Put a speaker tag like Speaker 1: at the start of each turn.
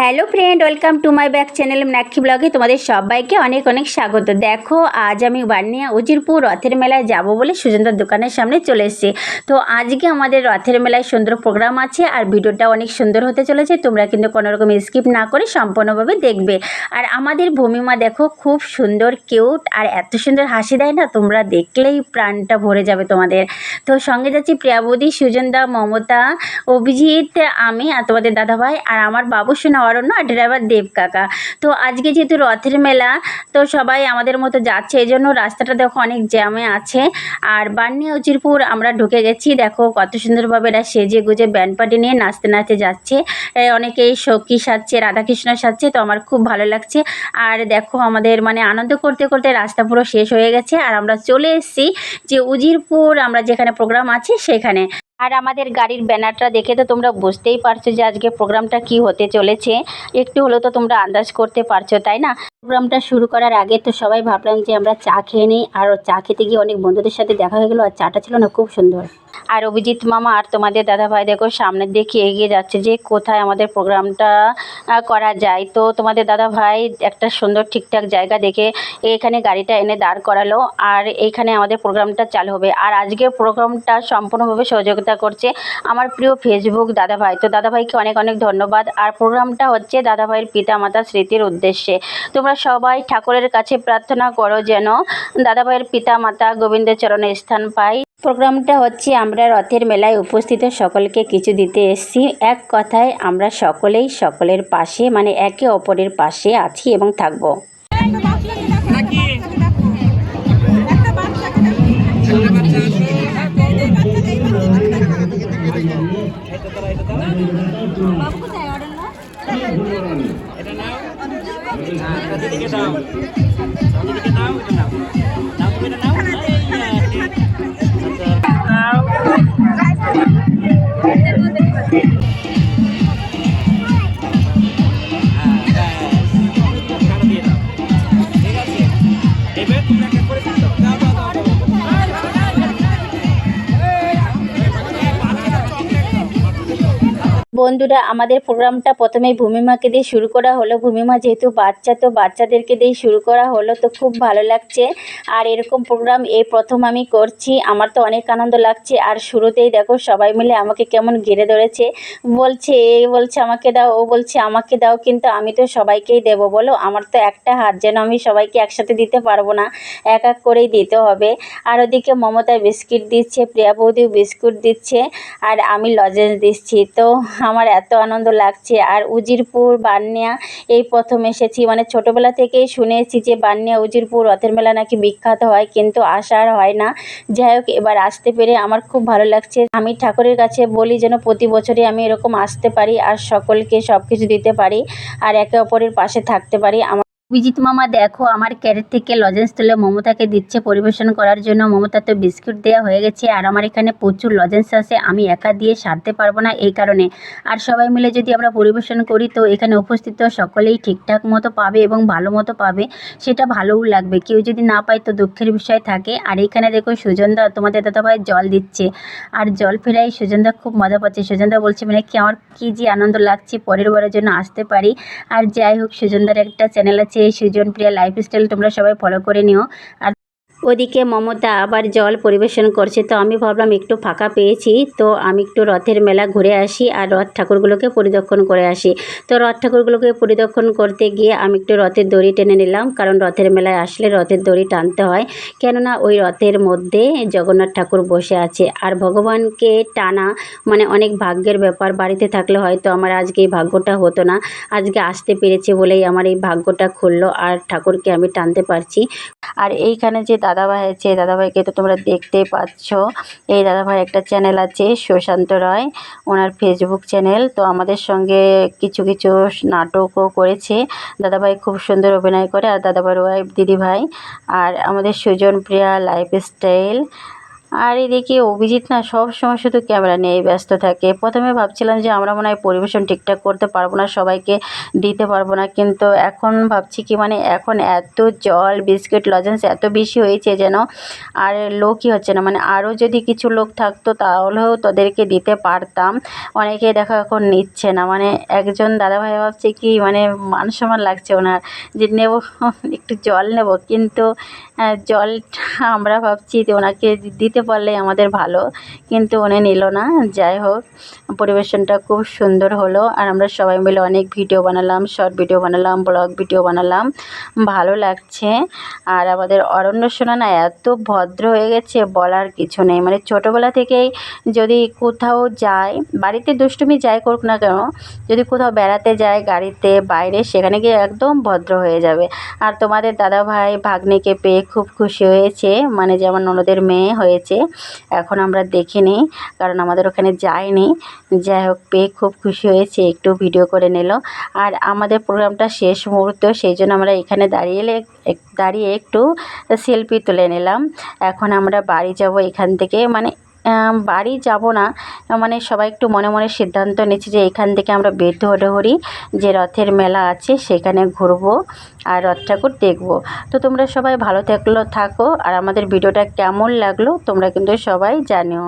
Speaker 1: Hello friend, welcome to my back channel Nakshi ব্লগে তোমাদের সবাইকে অনেক অনেক স্বাগত। দেখো, আজ আমি বানিয়া উজিরপুর রথের মেলায় যাব বলে সুজনদার দোকানের সামনে চলে এসেছি। তো আজকে আমাদের রথের মেলায় সুন্দর প্রোগ্রাম আছে আর ভিডিওটা অনেক সুন্দর হতে চলেছে, তোমরা কিন্তু কোনো রকম স্কিপ না করে সম্পূর্ণভাবে দেখবে। আর আমাদের ভূমিমা দেখো, খুব সুন্দর, কিউট আর এত সুন্দর হাসি দেয় না, তোমরা দেখলেই প্রাণটা ভরে যাবে তোমাদের। তো সঙ্গে যাচ্ছি প্রিয়াবতী সুজনদা, মমতা, অভিজিৎ, আমি আর তোমাদের দাদাভাই আর আমার বাবু সোনা অরণ্য আর ড্রাইভার দেব কাকা। তো আজকে যেহেতু রথের মেলা, তো সবাই আমাদের মতো যাচ্ছে এই জন্য রাস্তাটা দেখো অনেক জ্যামে আছে। আর বান্নি উচিরপুর আমরা ঢুকে গেছি, দেখো কত সুন্দরভাবে এরা সেজে গুজে ব্যান্ড পার্টি নিয়ে নাচতে নাচতে যাচ্ছে। অনেকেই সখী সাজছে, রাধাকৃষ্ণ সাজছে, তো আমার খুব ভালো লাগছে। আর দেখো আমাদের মানে আনন্দ করতে করতে রাস্তা পুরো শেষ হয়ে গেছে। আর আমরা চলে এসেছি যে উজিরপুর, আমরা যেখানে প্রোগ্রাম আছে সেখানে। আর আমাদের গাড়ির ব্যানারটা দেখে তো তোমরা বুঝতেই পারছ যে আজকে প্রোগ্রামটা কি হতে চলেছে। একটু হলেও তো তোমরা আন্দাজ করতে পারছ, তাই না? প্রোগ্রামটা শুরু করার আগে তো সবাই ভাবলাম যে আমরা চা খেয়ে নিই। আর চা খেতে গিয়ে অনেক বন্ধুদের সাথে দেখা হয়ে গেলো আর চাটা ছিল না, খুব সুন্দর। আর অভিজিৎ মামা আর তোমাদের দাদা ভাই দেখো সামনের দিকে এগিয়ে যাচ্ছে যে কোথায় আমাদের প্রোগ্রামটা করা যায়। তো তোমাদের দাদা ভাই একটা সুন্দর ঠিকঠাক জায়গা দেখে এখানে গাড়িটা এনে দাঁড় করালো আর এইখানে আমাদের প্রোগ্রামটা চালু হবে। আর আজকের প্রোগ্রামটা সম্পূর্ণভাবে সহযোগিতা করছে আমার প্রিয় ফেসবুক দাদা ভাই তো দাদা ভাইকে অনেক অনেক ধন্যবাদ। আর প্রোগ্রামটা হচ্ছে দাদা ভাইয়ের পিতা মাতা স্মৃতির উদ্দেশ্যে। তোমরা সবাই ঠাকুরের কাছে প্রার্থনা করো যেন দাদা ভাইয়ের পিতা মাতা গোবিন্দের চরণে স্থান পায়। প্রোগ্রামটা হচ্ছে আমরা রথের মেলায় উপস্থিত সকলকে কিছু দিতে এসছি। এক কথায় আমরা সকলেই সকলের পাশে মানে একে অপরের পাশে আছি এবং থাকব।
Speaker 2: এবার তুমি
Speaker 1: বন্ধুরা, আমাদের প্রোগ্রামটা প্রথমেই ভূমিমাকে দিয়ে শুরু করা হলো। ভূমিমা যেহেতু বাচ্চা, তো বাচ্চাদেরকে দিয়ে শুরু করা হলো, তো খুব ভালো লাগছে। আর এরকম প্রোগ্রাম এই প্রথম আমি করছি। আমার তো অনেক আনন্দ লাগছে। আর শুরুতেই দেখো, সবাই মিলে আমাকে কেমন ঘিরে ধরেছে। বলছে, এ বলছে, আমাকে দাও। ও বলছে, আমাকে দাও, কিন্তু আমি তো সবাইকেই দেবো। বলো, আমার তো একটা হাত যেন আমি সবাইকে একসাথে দিতে পারব না। এক এক করেই দিতে হবে। আর ওদিকে মমতা বিস্কিট দিচ্ছে, প্রিয়া বৌদিও বিস্কুট দিচ্ছে, আর আমি লজেন্স দিচ্ছি। তো আমার এত আনন্দ লাগছে। আর উজিরপুর, বান্নিয়া, এই প্রথম এসেছি। মানে ছোটোবেলা থেকেই শুনে এসেছি যে বান্নিয়া, উজিরপুর রথের মেলা নাকি বিখ্যাত হয়, কিন্তু আসার হয় না। যাই হোক, এবার আসতে পেরে আমার খুব ভালো লাগছে। আমি ঠাকুরের কাছে বলি যেন প্রতি বছরই আমি এরকম আসতে পারি আর সকলকে সব কিছু দিতে পারি আর একে অপরের পাশে থাকতে পারি। আমার অভিজিৎ মামা, দেখো, আমার ক্যারেট থেকে লজেন্স তুলে মমতাকে দিচ্ছে পরিবেশন করার জন্য। মমতা তো বিস্কুট দেওয়া হয়ে গেছে আর আমার এখানে প্রচুর লজেন্স আছে। আমি একা দিয়ে সারতে পারব না এই কারণে। আর সবাই মিলে যদি আমরা পরিবেশন করি, তো এখানে উপস্থিত সকলেই ঠিকঠাক মতো পাবে এবং ভালো মতো পাবে। সেটা ভালোও লাগবে। কেউ যদি না পায়, তো দুঃখের বিষয় থাকে। আর এখানে দেখো, সুজনদা, তোমাদের দাদাভাই জল দিচ্ছে। আর জল ফেরাই সুজনদা খুব মজা পাচ্ছে। সুজনদা বলছে মানে কি, আমার কী যে আনন্দ লাগছে, পরের বারের জন্য আসতে পারি। আর যাই হোক, সুজনদার একটা চ্যানেল আছে সুজন প্রিয়া লাইফস্টাইল তোমরা সবাই ফলো করে নিও। আর ওদিকে মমতা আবার জল পরিবেশন করছে। তো আমি ভাবলাম একটু ফাঁকা পেয়েছি, তো আমি একটু রথের মেলা ঘুরে আসি আর রথ ঠাকুরগুলোকে পরিদর্শন করে আসি। তো রথ ঠাকুরগুলোকে পরিদর্শন করতে গিয়ে আমি একটু রথের দড়ি টেনে নিলাম, কারণ রথের মেলায় আসলে রথের দড়ি টানতে হয়। কেননা ওই রথের মধ্যে জগন্নাথ ঠাকুর বসে আছে আর ভগবানকে টানা মানে অনেক ভাগ্যের ব্যাপার, বাড়িতে থাকলে হয়তো আমার আজকে এই ভাগ্যটা হতো না। আজকে আসতে পেরেছে বলেই আমার এই ভাগ্যটা খুললো আর ঠাকুরকে আমি টানতে পারছি। আর এইখানে যে দাদাভাই আছে, দাদাভাইকে তো তোমরা দেখতেই পাচ্ছ। এই দাদাভাই একটা চ্যানেল আছে, সুশান্ত রায়। ওনার ফেসবুক চ্যানেল তো আমাদের সঙ্গে কিছু কিছু নাটকও করেছে। দাদাভাই খুব সুন্দর অভিনয় করে, আর দাদাভাই ওয়াইফ দিদিভাই। আর আমাদের সুজন প্রিয়া লাইফস্টাইল আর এদিকে অভিজিৎ না সব সময় শুধু ক্যামেরা নিয়েই ব্যস্ত থাকে। প্রথমে ভাবছিলাম যে আমরা মনে হয় পরিবেশন ঠিকঠাক করতে পারব না, সবাইকে দিতে পারব না। কিন্তু এখন ভাবছি কি মানে এখন এত জল, বিস্কিট, লজেন্স এত বেশি হয়েছে যেন আর লোকই হচ্ছে না। মানে আরও যদি কিছু লোক থাকতো তাহলেও তোদেরকে দিতে পারতাম। অনেকে দেখো এখন নিচ্ছে না। মানে একজন দাদাভাই ভাবছে কি মানে মান সম্মান লাগছে ওনার যে নেব, একটু জল নেব। কিন্তু জলটা আমরা ভাবছি যে ওনাকে দিতে পারলে আমাদের ভালো। কিন্তু উনি নিল না। যাই হোক, পরিবেশনটা খুব সুন্দর হলো। আর আমরা সবাই মিলে অনেক ভিডিও বানালাম, শর্ট ভিডিও বানালাম, ব্লগ ভিডিও বানালাম। ভালো লাগছে। আর আমাদের অরণ্য সোনা না এত ভদ্র হয়ে গেছে, বলার কিছু নেই। মানে ছোটোবেলা থেকেই যদি কোথাও যায় বাড়িতে দুষ্টুমি যাই করুক না কেন, যদি কোথাও বেড়াতে যায় গাড়িতে, বাইরে, সেখানে গিয়ে একদম ভদ্র হয়ে যাবে। আর তোমাদের দাদা ভাই ভাগ্নিকে পেয়ে খুব খুশি হয়েছে। মানে যেমন ননদের মেয়ে হয়েছে এখন আমরা দেখিনি কারণ আমাদের ওখানে যায়নি যাই হোক, পেয়ে খুব খুশি হয়েছে, একটু ভিডিও করে নিল। আর আমাদের প্রোগ্রামটা শেষ মুহূর্ত, সেই জন্য আমরা এখানে দাঁড়িয়ে দাঁড়িয়ে একটু সেলফি তুলে নিলাম। এখন আমরা বাড়ি যাব এখান থেকে মানে বাড়ি যাব না। মানে সবাই একটু মনে মনে সিদ্ধান্ত নিচ্ছে যে এখান থেকে আমরা বেদ হরি যে রথের মেলা আছে সেখানে ঘুরবো আর রথ ঠাকুর দেখব। তো তোমরা সবাই ভালো থাকল, থাকো। আর আমাদের ভিডিওটা কেমন লাগল তোমরা কিন্তু সবাই জানিও।